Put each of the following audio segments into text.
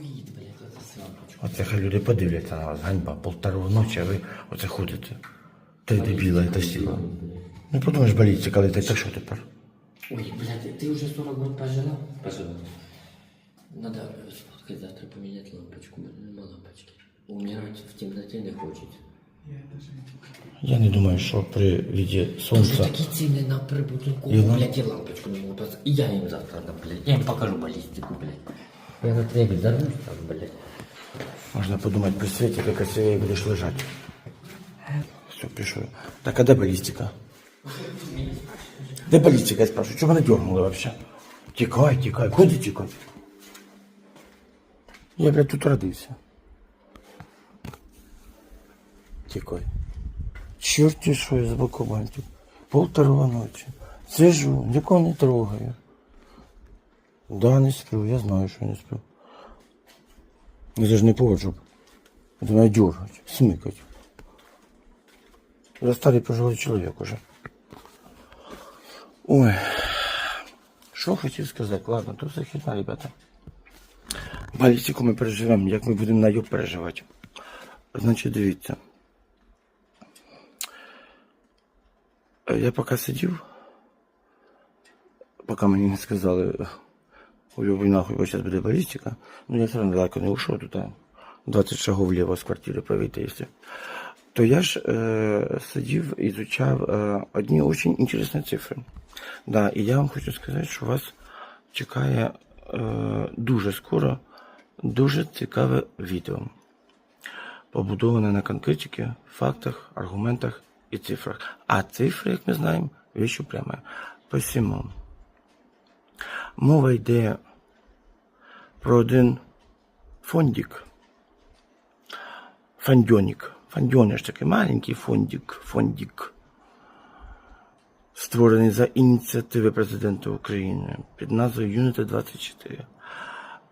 Ахуїть, блядь, це срамочку. Оце хай люди подивляться на вас, ганьба, полтору ночі, а ви оце ходите. Ти дебіла, це сила. Ну подумаєш, баліться, коли ти, так що тепер? Ой, блядь, ты уже 40 год пожила? Пожила. Надо сфоткать завтра поменять лампочку, блин, нема лампочки. Умирать в темноте не хочется. Я не думаю, що при віді Уже сонця. такие цены на прибутку, И блядь, и лампочку не могут И я им завтра дам, блядь. Я им покажу баллистику, блядь. Я на тебе взорвусь там, блядь. Можна подумати, при світі ти красивее будеш лежати. Все, пишу. Так, а де балістика? Де балістика, я спрашиваю? Чого мене дергнули вообще? Тікай, тікай, куди тікай? Я, блядь, тут родився. Тікай. Чорті що я заблокував тут. Полторова ночі. Сижу, нікого не трогаю. Да, не сплю, я знаю, що не сплю. Ну, це ж не повод, щоб мене дергать, смикать. Я старий пожилий чоловік уже. Ой. Що хотів сказати? Ладно, то все хитна, ребята. Балістику ми переживемо, як ми будемо на його переживати. Значить, дивіться. Я поки сидів, поки мені не сказали, уйобуй нахуй, бо зараз буде балістика. Ну я все одно далеко не ушов тут, а 20 шагов вліво з квартири провійти, якщо. То я ж е, сидів і изучав е, одні дуже інтересні цифри. Да, і я вам хочу сказати, що вас чекає е, дуже скоро дуже цікаве відео, побудоване на конкретиці, фактах, аргументах і цифрах. А цифри, як ми знаємо, віщо прямо. Посімо. Мова йде про один фондик. Фондьонік. Фондьониш такий маленький фондик, фондик, створений за ініціативи президента України під назвою Юніта 24.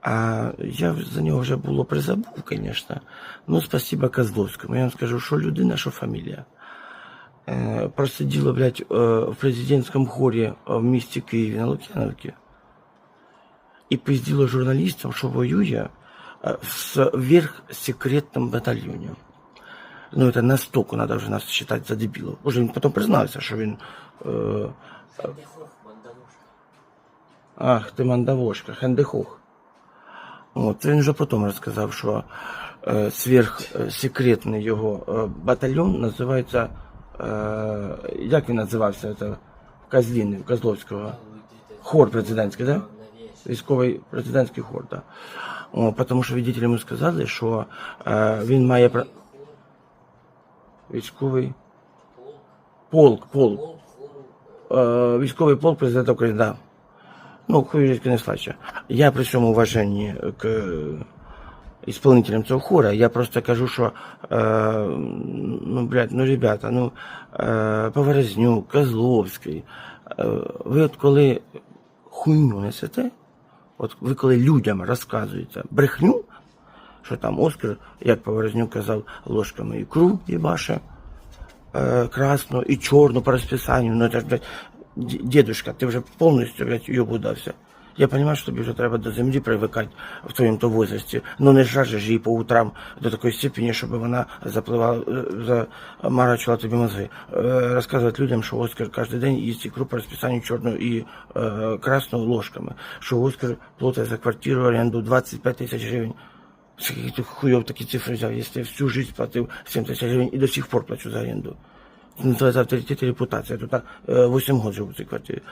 А я за нього вже було призабув, звісно. Ну, спасибо Козловському. Я вам скажу, що людина, що фамілія. Е, Просиділа, блядь, е, в президентському хорі е, в місті Києві на Лук'яновці і пиздила журналістам, що воює е, в сверхсекретному батальйоні. Ну, це настільки треба вже нас вважати за дебілів. Уже він потім признався, що він. Е, ах, ти мандавошка, хендехох. От, він вже потім розказав, що е, сверхсекретний його е, батальйон називається. Е, як він називався? Це в Козліни, в Козловського. Хор президентський, так? Да? Військовий президентський хор. Да. О, тому що відділі йому сказали, що е, він має пра- військовий полк, полк. Е, військовий полк президента України, да. Ну, хуй не слача. Я при всьому уваженні к исполнителям цього хора, я просто кажу, що е, ну, блядь, ну, ребята, ну, е, Поворознюк, Козловський, е, ви от коли хуйню несете, от ви коли людям розказуєте брехню, що там Оскар, як Поворознюк казав, ложками ікру їбаше, е, красну і чорну по розписанню, ну дедушка, ти вже повністю, блядь, йобу дався. Я розумію, що тобі вже треба до землі привикати в твоєму то возрасті, ну не жажеш її по утрам до такої степені, щоб вона запливала, е, замарачила тобі мозги. Е, Розказувати людям, що Оскар кожен день їсть ікру по розписанню чорну і е, красну ложками, що Оскар платить за квартиру оренду 25 тисяч гривень. Скільки ти хуйов такі цифри взяв, якщо я всю жизнь платив 7 тисяч гривень і до сих пор плачу за оренду. Це авторитет і репутація. Тут 8 років живу в цій квартирі.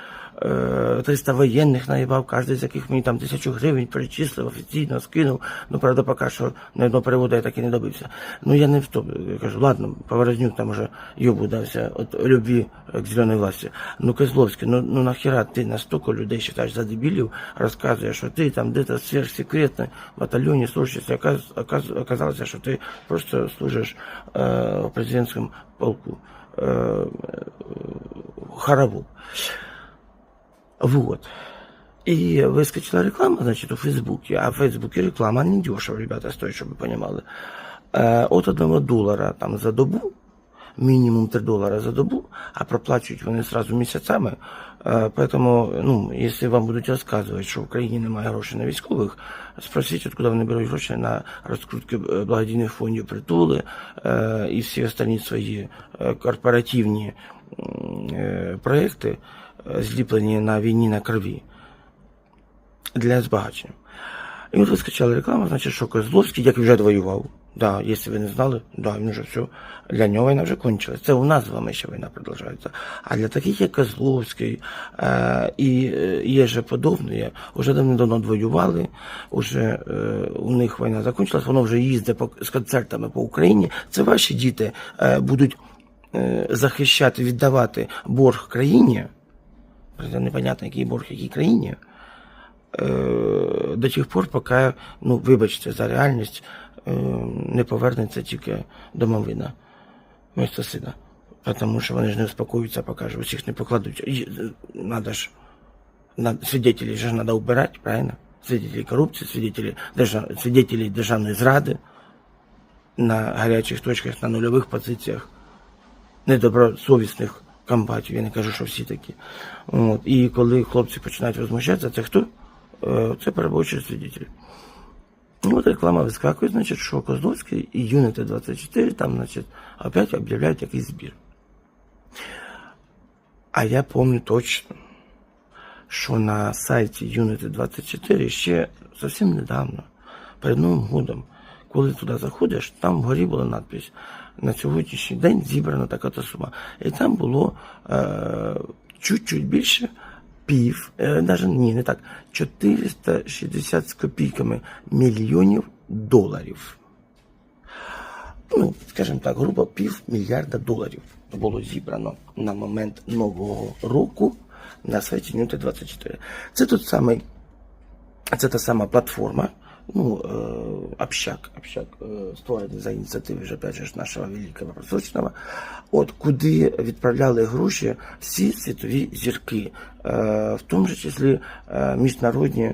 Е, 300 воєнних наїбав, кожен з яких мені там тисячу гривень перечислив, офіційно скинув. Ну, правда, поки що на одного переводу я так і не добився. Ну, я не в то. Я кажу, ладно, Поворознюк там уже йобу дався от любві к зеленій власті. Ну, Козловський, ну, ну нахера ти настільки людей вважаєш за дебілів, розказуєш, що ти там десь сверхсекретно в батальйоні служиш, оказ, оказ, оказалося, що ти просто служиш е, президентському полку. Э, Хараву. Вот. И выскочила реклама, значит, у Фейсбуке. А в Фейсбуке реклама не дешево, ребята, стоит, чтобы вы понимали. Э, От одного доллара там за добу мінімум 3 долари за добу, а проплачують вони сразу місяцями. Е, Поэтому, ну, якщо вам будуть розказувати, що в Україні немає грошей на військових, спросіть, откуда вони беруть гроші на розкрутки е, благодійних фондів притули е, і всі останні свої корпоративні проекти, зліплені на війні на крові для збагачення. І от вискочала реклама, значить, що Козловський, як вже воював. Да, якщо ви не знали, да, він вже все, для нього війна вже кончилась. Це у нас з вами ще війна продовжується. А для таких, як Козловський е, і е, є же подобні, вже давно воювали, уже е, у них війна закінчилась, воно вже їздить по, з концертами по Україні. Це ваші діти е, будуть е, захищати, віддавати борг країні. Правда, непонятно, який борг якій країні е, до тих пор, поки, ну, вибачте за реальність, не повернеться тільки домовина вместо сина. Тому що вони ж не успокоюються, поки ж усіх не покладуть. І, е, Надо ж, на, свидетелей же надо убирать, правильно? Свидетелей корупції, свидетелей, держав, державної зради на гарячих точках, на нульових позиціях недобросовісних комбатів, я не кажу, що всі такі. От. І коли хлопці починають возмущатися, це хто? Е, Це перебувачі свідетель. І от реклама вискакує, значить, що Козловський і Юніти 24 там, значить, опять об'являють якийсь збір. А я пам'ятаю точно, що на сайті Unity 24 ще зовсім недавно, перед Новим годом, коли туди заходиш, там вгорі була надпись на сьогоднішній день зібрана така-то сума. І там було е, чуть-чуть більше пів, е, навіть ні, не так, 460 з копійками мільйонів доларів. Ну, скажімо так, грубо пів мільярда доларів було зібрано на момент нового року на сайті Нюте 24. Це тут самий, це та сама платформа, ну, е, общак, общак, е, створений за ініціативи вже опять же нашого великого просрочного, от куди відправляли гроші всі світові зірки, е, в тому ж числі міжнародні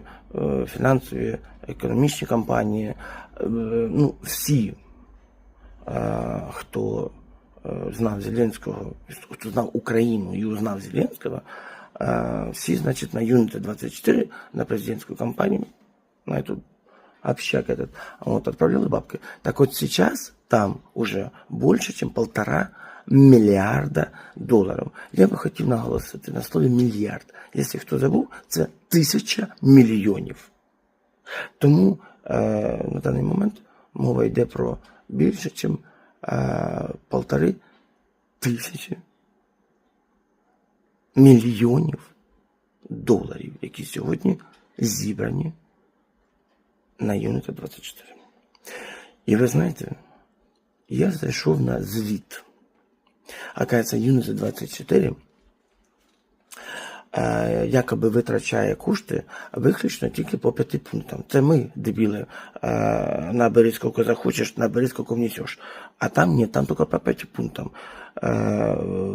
фінансові економічні компанії, ну, всі хто знав Зеленського, хто знав Україну і узнав Зеленського, всі, значить, на Юніті 24, на президентскую кампанию, на эту общак этот, вот, отправляли бабки. Так вот сейчас там уже больше, чем полтора мільярда доларів. Я би хотів наголосити на слові мільярд. Якщо хто забув, це тисяча мільйонів. Тому е, на даний момент мова йде про більше, ніж е, полтори тисячі мільйонів доларів, які сьогодні зібрані на Юніта 24. І ви знаєте, я зайшов на звіт. Оказывается, Юніта 24 е, якоби витрачає кошти виключно тільки по п'яти пунктам. Це ми, дебіли, е, на бери сколько захочеш, на бери сколько внесеш. А там ні, там тільки по п'яти пунктам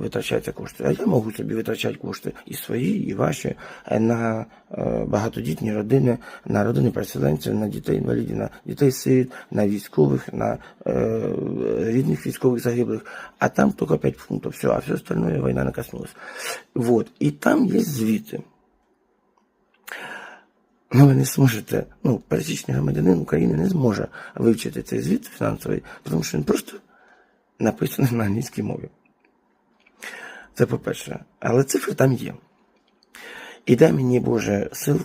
витрачаються кошти. А я можу собі витрачати кошти і свої, і ваші е, на е, багатодітні родини, на родини переселенців, на дітей інвалідів, на дітей сиріт, на військових, на е, рідних військових загиблих. А там тільки 5 пунктів. Все, а все остальное війна не коснулась. Вот. І там є звіти. Ну, ви не зможете, ну, пересічний громадянин України не зможе вивчити цей звіт фінансовий, тому що він просто написаний на англійській мові. Це по-перше. Але цифри там є. І дай мені, Боже, сил.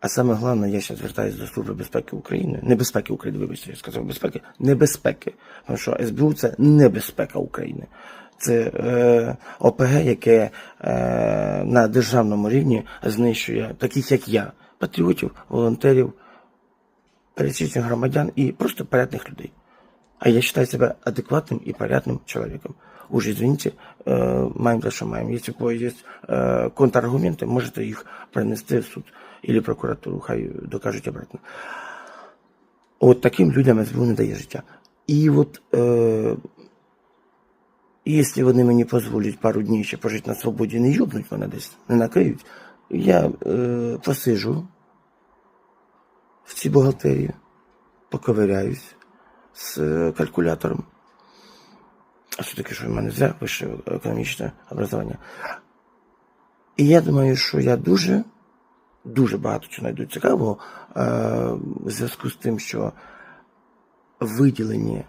А саме головне, я зараз звертаюся до Служби безпеки України. Небезпеки України, вибачте, я сказав безпеки, небезпеки. Тому що СБУ це небезпека України. Це е, ОПГ, яке е, на державному рівні знищує таких, як я, патріотів, волонтерів, пересічних громадян і просто порядних людей. А я считаю себя адекватным и порядным человеком. Уж извините, э, маем за что маем. Если у кого есть э, контраргументы, можете их принести в суд или прокуратуру, хай докажуть обратно. От таким людям СБУ не дає життя. І от е, якщо вони мені дозволять пару днів ще пожити на свободі, не юбнуть мене десь, не накриють, я е, посижу в цій бухгалтерії, поковиряюсь з е, калькулятором. а все-таки, що в мене зря вище економічне образування. І я думаю, що я дуже, дуже багато чого знайду цікавого е, в зв'язку з тим, що виділені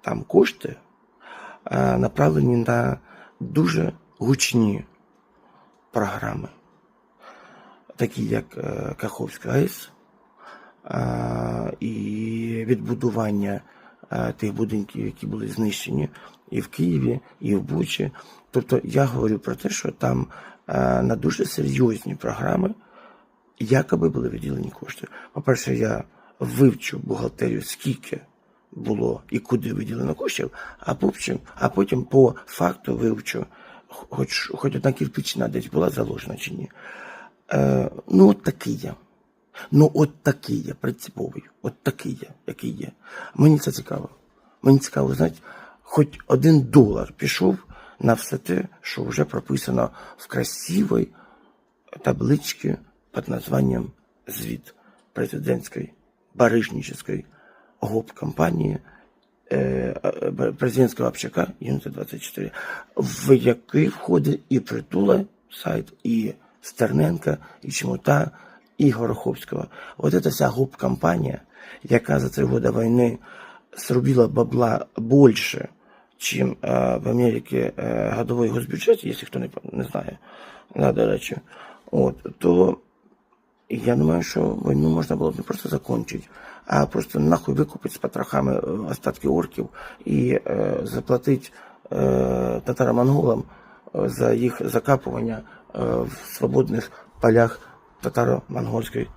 там кошти е, направлені на дуже гучні програми, такі як е, Каховська АЕС е, і відбудування е, тих будинків, які були знищені і в Києві, і в Бучі. Тобто я говорю про те, що там е, на дуже серйозні програми якоби були виділені кошти. По-перше, я вивчу бухгалтерію, скільки було і куди виділено коштів, а потім, а потім по факту вивчу, хоч, хоч одна кирпичина десь була заложена чи ні. Е, ну, от такий я. Ну, от такий я, принциповий. От такий я, який є. Мені це цікаво. Мені цікаво, знаєте, хоч один долар пішов на все те, що вже прописано в красивій табличке под названием «Звіт президентської барижнической гоп-компанії е, е, президентського общака Юніта 24, в який входить і Притула сайт, і Стерненка, і Чемота, і Гороховського. От ця вся гоп-компанія, яка за три роки війни зробила бабла більше, чим е, в Америці е, годовий госбюджет, якщо хто не, не знає, да, до речі, от, то я думаю, що війну можна було б не просто закончити, а просто нахуй викупити з потрохами е, остатки орків і е, заплатити е, татаро-монголам за їх закапування е, в свободних полях татаро-монгольської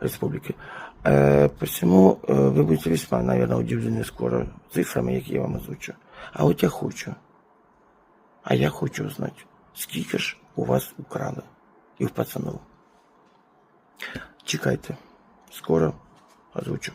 республики. Э, посему э, вы будете весьма, наверное, удивлены скоро цифрами, які я вам озвучу. А от я хочу. А я хочу знати, скільки ж у вас украли і в пацанов. Чекайте, скоро озвучу.